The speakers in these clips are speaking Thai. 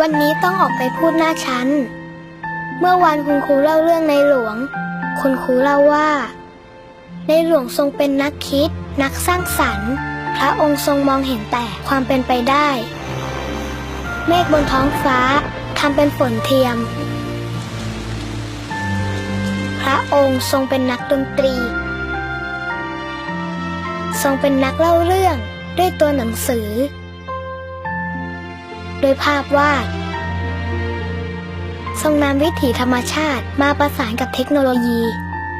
วันนี้ต้องออกไปพูดหน้าชั้น เมื่อวานคุณครูเล่าเรื่องในหลวง คุณครูเล่าว่า ในหลวงทรงเป็นนักคิด นักสร้างสรรค์ พระองค์ทรงมองเห็นแต่ความเป็นไปได้ เมฆบนท้องฟ้าทำเป็นฝนเทียม พระองค์ทรงเป็นนักดนตรี ทรงเป็นนักเล่าเรื่องด้วยตัวหนังสือ โดยภาพวาดทรงนำวิถีธรรมชาติมาประสานกับเทคโนโลยี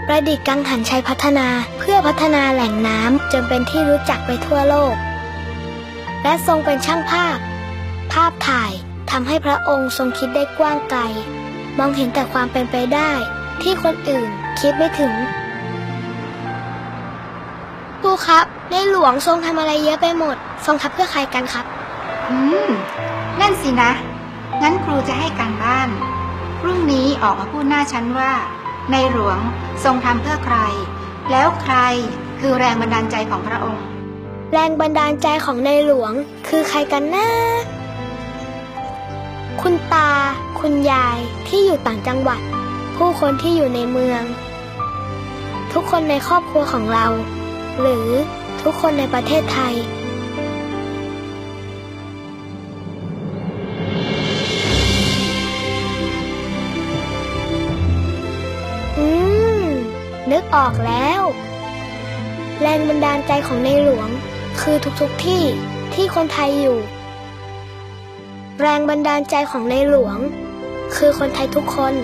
ประดิษฐ์กังหันใช้พัฒนาเพื่อพัฒนาแหล่งน้ำจนเป็นที่รู้จักไปทั่วโลก และทรงเป็นช่างภาพ ภาพถ่ายทำให้พระองค์ทรงคิดได้กว้างไกล มองเห็นแต่ความเป็นไปได้ ที่คนอื่นคิดไม่ถึงครูครับ ในหลวงทรงทำอะไรเยอะไปหมด ทรงทำเพื่อใครกันครับ อืม นั่นสินะ งั้นครูจะให้การบ้าน พรุ่งนี้ออกมาพูดหน้าชั้นว่า ในหลวงทรงทำเพื่อใคร แล้วใครคือแรงบันดาลใจของพระองค์ แรงบันดาลใจของในหลวงคือใครกันนะ คุณตา คุณยายที่อยู่ต่างจังหวัด ผู้คนที่อยู่ในเมือง ทุกคนในครอบครัวของเรา หรือทุกคนในประเทศไทย นึกออกแล้ว แรงบันดาลใจของในหลวง คือทุกๆทที่ที่คนไทยอยู่ แรงบันดาลใจของในหลวง คือคนไทยทุกคน